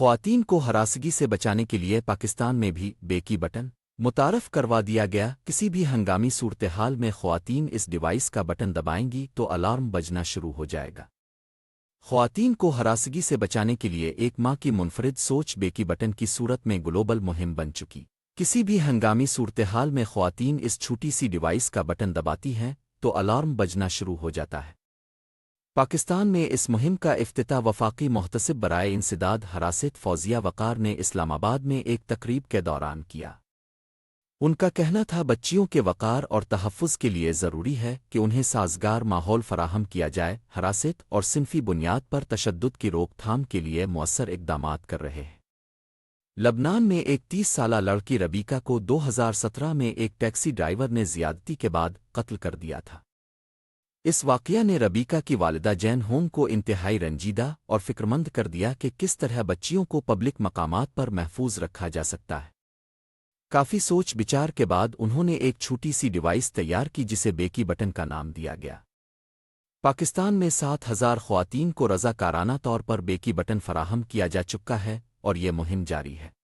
خواتین کو ہراسگی سے بچانے کے لیے پاکستان میں بھی بیکی بٹن متعارف کروا دیا گیا۔ کسی بھی ہنگامی صورتحال میں خواتین اس ڈیوائس کا بٹن دبائیں گی تو الارم بجنا شروع ہو جائے گا۔ خواتین کو ہراسگی سے بچانے کے لیے ایک ماہ کی منفرد سوچ بیکی بٹن کی صورت میں گلوبل مہم بن چکی۔ کسی بھی ہنگامی صورتحال میں خواتین اس چھوٹی سی ڈیوائس کا بٹن دباتی ہیں تو الارم بجنا شروع ہو جاتا ہے۔ پاکستان میں اس مہم کا افتتاح وفاقی محتسب برائے انسداد حراست فوزیہ وقار نے اسلام آباد میں ایک تقریب کے دوران کیا۔ ان کا کہنا تھا، بچیوں کے وقار اور تحفظ کے لیے ضروری ہے کہ انہیں سازگار ماحول فراہم کیا جائے، حراست اور صنفی بنیاد پر تشدد کی روک تھام کے لیے مؤثر اقدامات کر رہے ہیں۔ لبنان میں ایک تیس سالہ لڑکی ربیکا کو دو ہزار سترہ میں ایک ٹیکسی ڈرائیور نے زیادتی کے بعد قتل کر دیا تھا۔ اس واقعہ نے ربیکا کی والدہ جین ہوم کو انتہائی رنجیدہ اور فکرمند کر دیا کہ کس طرح بچیوں کو پبلک مقامات پر محفوظ رکھا جا سکتا ہے۔ کافی سوچ بچار کے بعد انہوں نے ایک چھوٹی سی ڈیوائس تیار کی جسے بیکی بٹن کا نام دیا گیا۔ پاکستان میں سات ہزار خواتین کو رضا کارانہ طور پر بیکی بٹن فراہم کیا جا چکا ہے اور یہ مہم جاری ہے۔